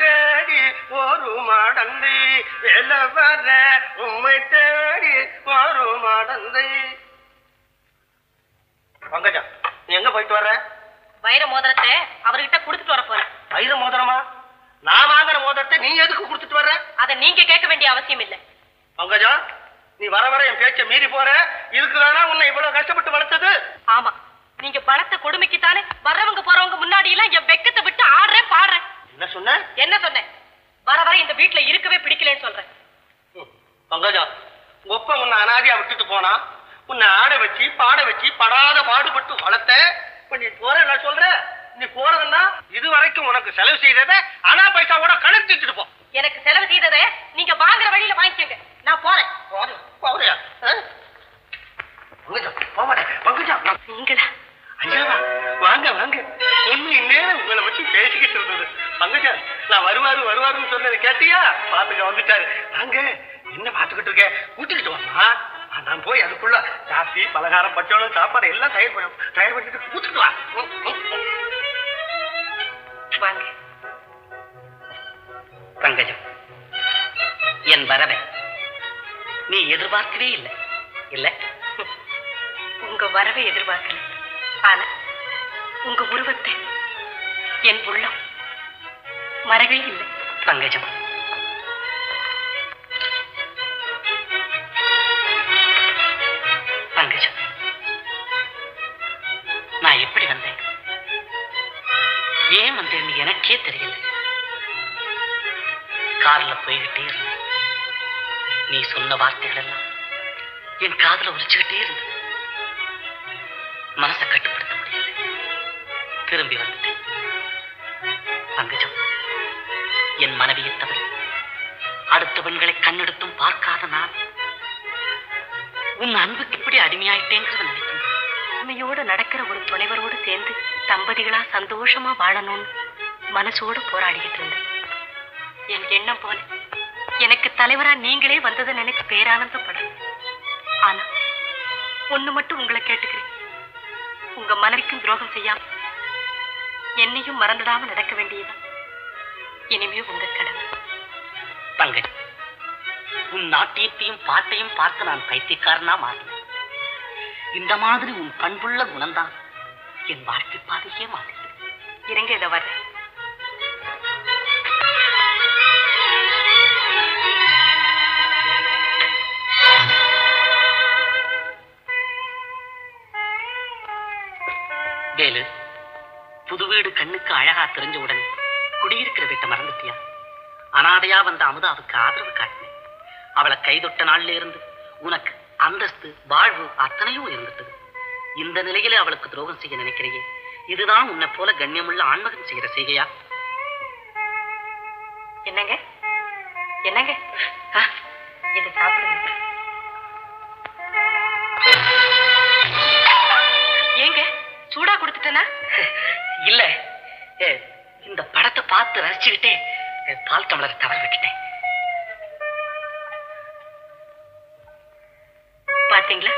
தேடி ஒரு மடந்தை வெலவர உம்மை தேடி ஒரு மடந்தை. பங்கஜா நீ எங்க போயிட்டு வர்ற? வைர மோதிரத்தை அவர்கிட்ட கொடுத்துட்டு வர போறேன். வைர மோதிரமா? நான் வாங்குற மோதிரத்தை நீ எதுக்கு கொடுத்துட்டு வர்ற? அதை நீங்க கேட்க வேண்டிய அவசியம் இல்லை. பங்கஜா நீ வர வர என் பேச்ச மீறி போற. இதுக்கு தானே உன்னை இவ்வளவு கஷ்டப்பட்டு வளர்த்தது? ஆமா. நீங்க பணத்தை கொடுமைக்குத்தானே வர்றவங்க போறவங்க முன்னாடி எல்லாம் என் வெக்கத்தை விட்டு ஆடுறேன் பாடுறேன். என்ன சொன்ன என்ன சொன்னேன்? வர வர இந்த வீட்டுல இருக்கவே பிடிக்கலன்னு சொல்றேன். பங்கஜா ஒப்ப உன்னை அனாதியா விட்டுட்டு போனா? உன்னை ஆட வச்சு பாட வச்சு படாத பாடுபட்டு வளர்த்த இப்ப நீ போற நான் சொல்ற? நீ போறதுன்னா இது வரைக்கும் உனக்கு செலவு செய்தத அனா பைசாவோட கணக்கு வச்சுட்டு போ. எனக்கு செலவு செய்ததை நீங்க வாங்குற வழியில வாங்கிக்கோங்க. நான் போறேன். போறியா? போறியா? பங்கஜா மாட்டேன் பங்கஜா நீங்களா? ஐயாவா வாங்க வாங்க. ஒண்ணு இந்நேரம் உங்களை வச்சு பேசிக்கிட்டு இருந்தது. பங்கஜா நான் வருவாரு வருவாருன்னு சொன்னது கேட்டியா? பாத்துக்க வந்துட்டாரு. வாங்க என்ன பாத்துக்கிட்டு இருக்க? கூட்டிக்கிட்டு வாமா நான் போய் அதுக்குள்ள காப்பி பலகாரம் பச்சோளம் சாப்பாடு எல்லாம் தயார் பண்ண தயார் பண்ணிட்டு கூட்டிட்டு வா. வாங்க. பங்கஜம் என் வரவை நீ எதிர்பார்க்கவே இல்லை. இல்ல? உங்க வரவை எதிர்பார்க்கல. ஆனா உங்க உருவத்தை என் உள்ளம் வரவே இல்லை. பங்கஜம். பங்கஜம். நான் எப்படி வந்தேன்? ஏன் வந்தேன்னு எனக்கே தெரியல. கார்ல போய்கிட்டே இருந்தேன். நீ சொன்ன வார்த்தைகள் எல்லாம் என் காதுல உரிச்சுக்கிட்டே இருந்தேன் என் மனைவியை தவிர அடுத்த பெண்களை கண்ணெடுத்தும் பார்க்காத நான். உன் அன்புக்கு இப்படி அடிமையாயிட்டேங்கிறத நினைக்கும் உண்மையோடு நடக்கிற ஒரு துணைவரோடு சேர்ந்து தம்பதிகளா சந்தோஷமா வாழணும்னு மனசோடு போராடிக்கிட்டு இருந்தேன். என் எண்ணம் போல எனக்கு தலைவரா நீங்களே வந்ததை நினைச்சு பேரானந்தப்படுறேன் ஆனா ஒண்ணு மட்டும் உங்களை கேட்டுக்கிறேன். உங்க மனைவிக்கும் துரோகம் செய்யாம என்னையும் மறந்துடாம நடக்க வேண்டியது இனிமே உங்க கடமை. பங்கஜம் உன் நாட்டியத்தையும் பாட்டையும் பார்த்து நான் பைத்தியக்காரனா மாறினேன். இந்த மாதிரி உன் பண்புள்ள குணம்தான் என் வாழ்க்கை பாதையே மாறினேன் இருங்க இதை வர்றேன். வேலு புது வீடு கண்ணுக்கு அழகா தெரிஞ்ச உடனே குடியிருக்கிற வீட்டை மறந்துட்டியா? அனாதையா வந்த அமுதாவுக்கு ஆதரவு காட்டினேன். அவளை கைதொட்ட நாள்ல இருந்து உனக்கு அந்தஸ்து வாழ்வு அத்தனையும் இருந்துட்டது. இந்த நிலையில அவளுக்கு துரோகம் செய்ய நினைக்கிறையே? இதுதான் உன்னை போல கண்ணியமுள்ள ஆண்மகன் செய்கிற செய்கையா? என்னங்க? என்னங்க? இதை சாப்பிடுங்க. ஏங்க சூடா கொடுத்துட்டேனா? இல்ல. ஏ, இந்த படத்தை பார்த்து ரசிச்சுக்கிட்டே ஏ, பால் டம்ளரை தவற விட்டுட்டேன். பாத்தீங்களா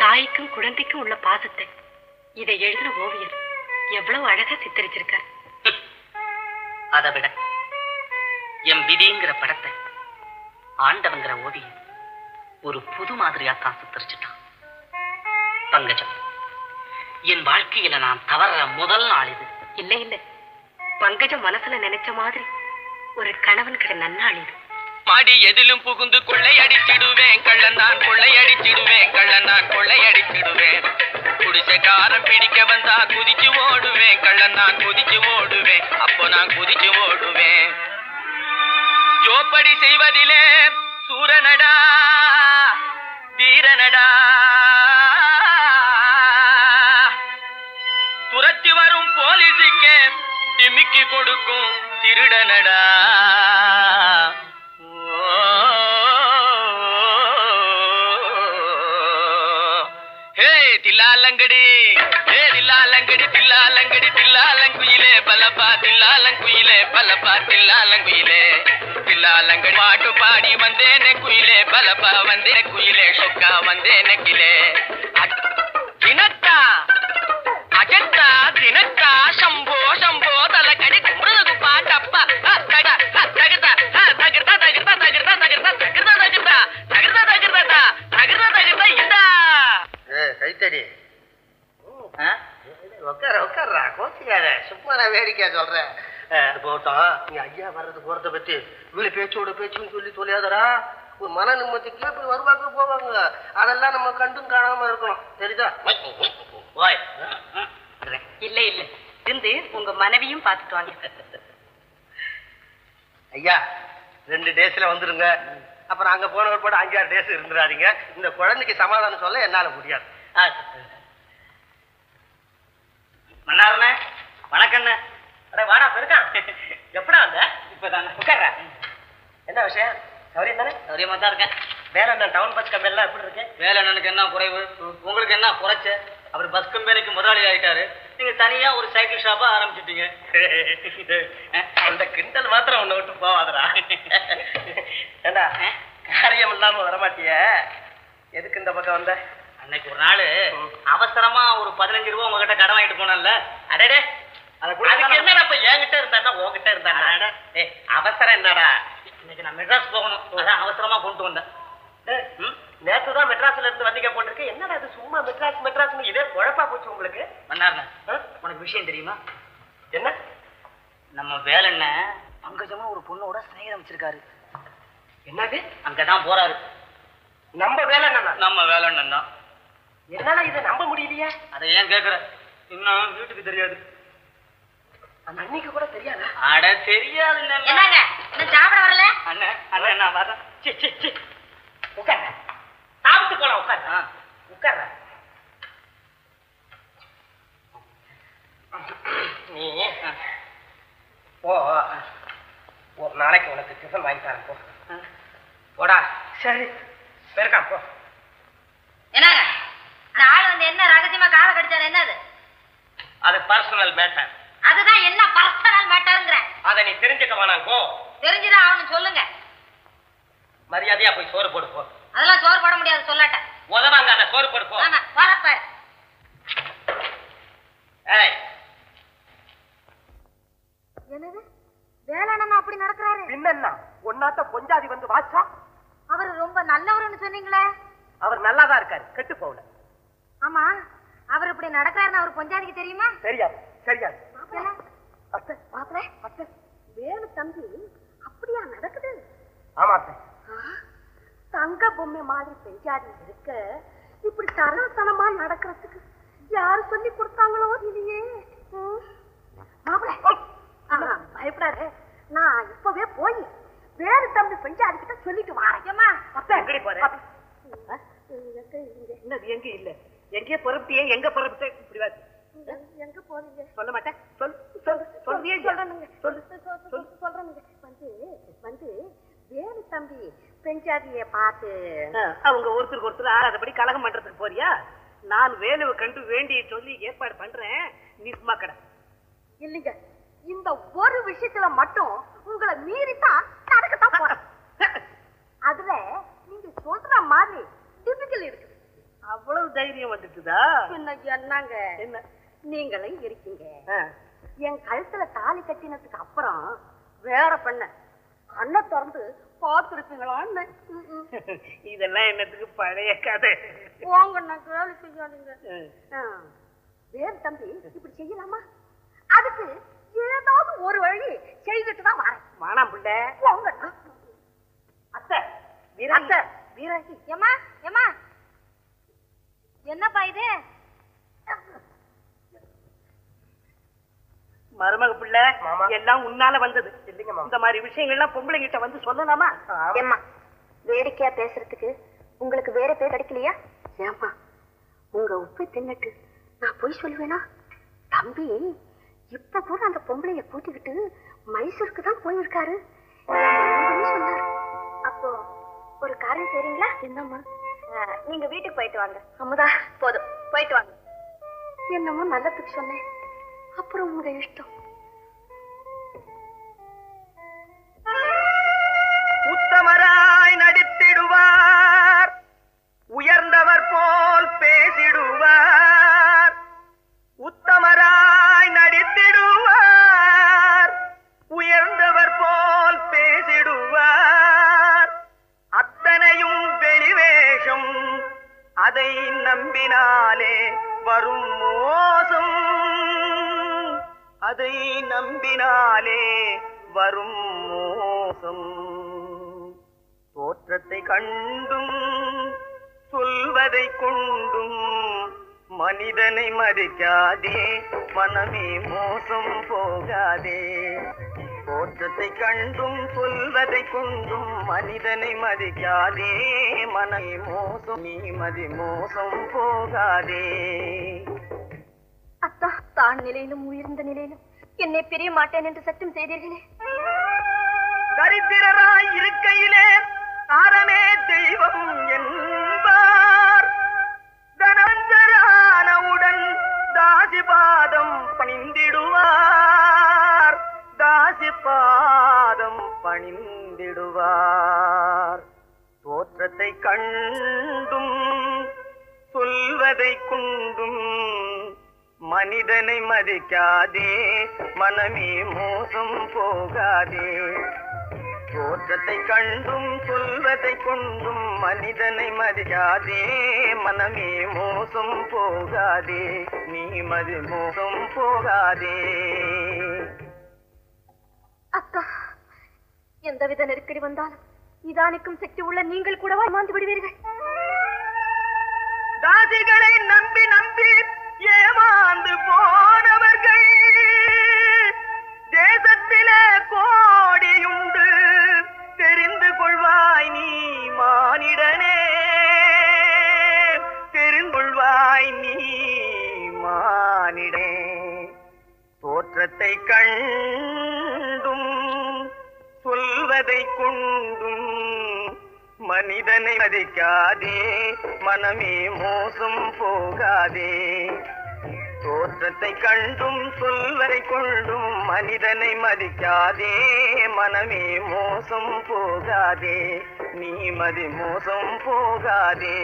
தாய்க்கும் குழந்தைக்கும் உள்ள பாசத்தை. இதை எழுதின ஓவியர் எவ்வளவு அழகா சித்தரிச்சிருக்கார். அதை விட என் விதிங்கிற படத்தை ஆண்டவங்கிற ஓவியம் ஒரு புது மாதிரியா தான் சித்தரிச்சுட்டான். பங்கஜம் என் வாழ்க்கையில நான் தவற முதல் நாள் இது. இல்லை இல்லை. பங்கஜம் மனசுல நினைச்ச மாதிரி ஒரு கணவன் கிட்ட நன்னாள் இது மாடி எதிலும் புகுந்து கொள்ளையடிச்சிடுவேன் கள்ளன் நான் கொள்ளையடிச்சிடுவேன் கள்ளன் நான் கொள்ளையடிச்சிடுவேன் குடிசைக்காரன் பிடிக்க வந்தா குதிச்சு ஓடுவேன் கள்ளன் நான் குதிச்சு ஓடுவேன் அப்போ நான் குதிச்சு ஓடுவேன். ஜோப்படி செய்வதிலே சூரனடா வீரனடா துரத்தி வரும் போலீஸுக்கு டிமிக்கி கொடுக்கும் திருடனடா ஹே தில்லாலங்கடி ஹே தில்லாலங்கடி தில்லாலங்கடி தில்லாலங்குயிலே பலப்பா தில்லாலங்குயிலே பலப்பா தில்லாலங்குயிலே தில்லாலங்கடி பாட்டு பாடி வந்தேனே குயிலே பலப்பா வந்தேனே குயிலே சொக்கா வந்தேனே கிலே தினத்தா எட்டா தினக்கா சம்போ சம்போ தலை கடி கும்புறது பாட்டப்பா தகதா தகதா தகர்தா தகர்தா தகர்தா தகர்தா தகர்தா தகர்தா தகர்தா தகர்தா தகர்தா தகர்தா இந்தா. கைத்தடி. உட்கார உட்காரா கோச்சிக்காத. சும்மா நான் வேடிக்கையா சொல்றேன் போட்டோம் நீ ஐயா வர்றது போறத பத்தி இவ்வளவு பேச்சோட பேச்சுன்னு சொல்லி தொலையாதரா ஒரு மன நிம்மதிக்கு இப்படி வருவாங்க போவாங்க? அதெல்லாம் நம்ம கண்டும் காணாம இருக்கணும். தெரியுதா? வாய் இல்ல இல்ல. இருந்து உங்க மனைவியும் பார்த்துட்டு வாங்க. ஐயா ரெண்டு டேஸ்ல வந்துருங்க. அப்புறம் அங்க போன ஒரு படம் அஞ்சாறு டேஸ் இருந்துடாதீங்க. இந்த குழந்தைக்கு சமாதானம் சொல்ல என்னால முடியாது. மன்னார்ண்ணே வணக்கண்ணே. அட வாடா பெருக்கா. எப்படா வந்த? இப்பதானே உட்கார்றா. என்ன விஷயம்? சௌரியம் தானே? சௌரியமா தான் இருக்கேன். வேற என்ன டவுன் பஸ் கம்பெனிலாம் எப்படி இருக்கு? வேலை அண்ணனுக்கு என்ன குறைவு? உங்களுக்கு என்ன குறைச்ச அவர் பஸ் கம்பெனிக்கு முதலாளி ஆயிட்டாரு. நீங்க தனியா ஒரு சைக்கிள் ஷாப்பா ஆரம்பிச்சிட்டீங்க. அந்த கிண்டல் மாத்திரம் உன்னை விட்டு போவாதடா. ஏண்டா காரியம் இல்லாம வரமாட்டிய? எதுக்கு இந்த பக்கம் வந்த? அன்னைக்கு ஒரு நாள் அவசரமா ஒரு பதினஞ்சு ரூபா உங்ககிட்ட கடன் வாங்கிட்டு போனேன்ல. அடடே அதை அதுக்கு என்னடா இப்ப என்கிட்ட இருந்தா உன்கிட்ட இருந்தா அவசரம் என்னடா? இன்னைக்கு நான் மெட்ராஸ் போகணும். அவசரமா கொண்டு வந்தேன். நேத்து தான் மெட்ராஸ்ல இருந்து வந்தீங்க போட்டிருக்கு என்னடா இது சும்மா மெட்ராஸ் மெட்ராஸ் இதே குழப்பா போச்சு உங்களுக்கு? மன்னார்ண்ணே? உனக்கு விஷயம் தெரியுமா? என்ன? நம்ம வேலைண்ண பங்கஜமா ஒரு பொண்ணோட சிநேகிதம் வச்சிருக்காரு என்னது? அங்கதான் போறாரு. நம்ம வேலை என்னன்னா நம்ம வேலைண்ணன் தான். என்னால இதை நம்ப முடியலையே. அதை ஏன் கேக்குற? இன்னும் வீட்டுக்கு தெரியாது. அந்த அன்னைக்கு கூட தெரியாதா? அட தெரியாது என்னங்க இன்னும் சாப்பிட வரல? அண்ணன் அண்ணன் நான் வரேன். சி சி சி. உட்கார சாப்பிட்டு போலாம் உட்கார. உட்கார. நீ போ ஒரு நாளைக்கு உனக்கு டிஃபன் வாங்கி தரேன் போ. போடா. சரி. பெருக்கான் போ. என்னங்க? அந்த ஆள் வந்து என்ன ரகசியமா காதை கடிச்சாரு என்னது? அது பர்சனல் மேட்டர் அதுதான் என்ன பர்சனல் மேட்டருங்கிறேன் அதை நீ தெரிஞ்சுக்க வேணாம் போ. தெரிஞ்சுதான் அவனு சொல்லுங்க. மரியாதையா போய் சோறு போடு போ. அதெல்லாம் சோறு போட முடியாது சொல்லாட்ட. உதவாங்க சோறு போடு போ. ஆமா ஏய். என்னது? வேளாண் அப்படி நடக்கிறாரு பின்னா ஒன்னாத்த பொஞ்சாதி வந்து வாச்சா? அவர் ரொம்ப நல்லவர்னு சொன்னீங்களே. அவர் நல்லாதான் இருக்காரு கெட்டு போகல. ஆமா அவர் இப்படி நடக்கிறாருன்னு அவர் பொஞ்சாதிக்கு தெரியுமா? தெரியாது தெரியாது. அத்தை. மாப்பிள்ள. அத்தை. வேலு தம்பி அப்படியா நடக்குது? ஆமா அத்தை. தங்க பொம்மை மாதிரி பெஞ்சாதி இருக்க இப்படி தரத்தனமா நடக்கிறதுக்கு யாரு சொல்லி கொடுத்தாங்களோ இல்லையே பயப்படாத. நான் இப்பவே போய் வேறு தம்பி பெஞ்சாதி கிட்ட சொல்லிட்டு வரேன். அத்தை எங்கடி போற? என்னது எங்க இல்ல. எங்கேயே பொறுப்பியே எங்க பொறுப்பிட்ட? இப்படி வா. எங்க போறீங்க? சொல்ல மாட்டேன். சொல் சொல் சொல்றேனுங்க. சொல்லு. சொல்~ சொல்றேனுங்க. வந்து வந்து வேலு தம்பி பெஞ்சாதிய பார்த்து. அவங்க ஒருத்தருக்கு ஒருத்தர் ஆறாதபடி கலகம் பண்றதுக்கு போறியா? நான் வேலுவை கண்டு வேண்டிய சொல்லி ஏற்பாடு பண்றேன். நீ சும்மா கடை. இல்லைங்க இந்த ஒரு விஷயத்துல மட்டும் உங்களை மீறித்தான் நடக்கத்தான் போறேன். அதுல நீங்க சொல்ற மாதிரி டிபிக்கல் இருக்குது. அவ்வளவு தைரியம் வந்துட்டுதா? பின்ன என்னங்க? என்ன? நீங்களும் இருக்கீங்க. என் கழுத்துல தாலி கட்டினதுக்கு அப்புறம் வேற பெண்ண. கண்ணை திறந்து பார்த்துருப்பீங்களான்னு. இதெல்லாம் என்னத்துக்கு பழைய கதை? போங்க நான் கேள்வி செய்யாதீங்க. வேறு தம்பி இப்படி செய்யலாமா? அதுக்கு ஏதாவது ஒரு வழி செய்துட்டு தான் வரேன். வாணாம் பிள்ளை. போங்கண்ணா அத்தை வீராங்கி அத்தை. வீராங்கி ஏமா ஏமா என்னப்பா இது? மருமக பிள்ளை. எல்லாம் உன்னால வந்தது. இல்லைங்க. இந்த மாதிரி விஷயங்கள்லாம் பொம்பளை கிட்ட வந்து சொல்லலாமா? ஏம்மா வேடிக்கையா பேசுறதுக்கு உங்களுக்கு வேற பேர் கிடைக்கலையா ஏம்மா உங்க உப்பு தின்னுட்டு நான் போய் சொல்லுவேனா? தம்பி இப்ப கூட அந்த பொம்பளைய கூட்டிக்கிட்டு மைசூருக்கு தான் போயிருக்காரு. சொன்னார். அப்போ ஒரு காரியம் செய்றீங்களா? என்னம்மா? நீங்க வீட்டுக்கு போயிட்டு வாங்க. அமுதா போதும். போயிட்டு வாங்க. என்னமோ நல்லதுக்கு சொன்னேன். அப்புறம் உங்க இஷ்டம் அதை நம்பினாலே வரும் மோசம் தோற்றத்தை கண்டும் சொல்வதை கொண்டும் மனிதனை மதிக்காதே மனமே மோசம் போகாதே. தோற்றத்தை கண்டும் சொல்வதை கொண்டும் மனிதனை மதிக்காதே மனமே மோசம் நீ மதி மோசம் போகாதே. அத்தா தான் நிலையிலும் உயர்ந்த நிலையிலும் என்னை பிரிய மாட்டேன் என்று சட்டம் செய்தீர்களே. தரித்திரராய் இருக்கையிலே தாரமே தெய்வம் என்பார். தனந்தரானவுடன் தாசிபாதம் பணிந்திடுவார். தாசிபாதம் பணிந்திடுவார். தோற்றத்தை கண்டும் சொல்வதை கொண்டும் மனிதனை மதிக்காதே மனமே மோசம் போகாதே. தோற்றத்தை கண்டும் சொல்வதை கொண்டும் மனிதனை மதிக்காதே மனமே மோசம் போகாதே. நீ மதி மோசம் போகாதே. அக்கா எந்தவித நெருக்கடி வந்தாலும் நிதானிக்கும் சக்தி உள்ள நீங்கள் கூடவா ஏமாந்து விடுவீர்கள்? தாசிகளை நம்பி நம்பி ஏமாந்து போனவர்கள் தேசத்திலே கோடியுண்டு. தெரிந்து கொள்வாய் நீ மானிடனே. தெரிந்து கொள்வாய் நீ மானிடே தோற்றத்தை கண்டும் சொல்வதை கொண்டும் மனிதனை மதிக்காதே மனமே மோசம் போகாதே. தோற்றத்தை கண்டும் சொல்வரை கொண்டும் மனிதனை மதிக்காதே மனமே மோசம் போகாதே நீ மதி மோசம் போகாதே.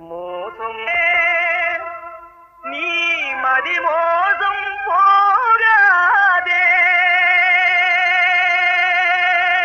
மோசம் நீ மதி மோசம் போ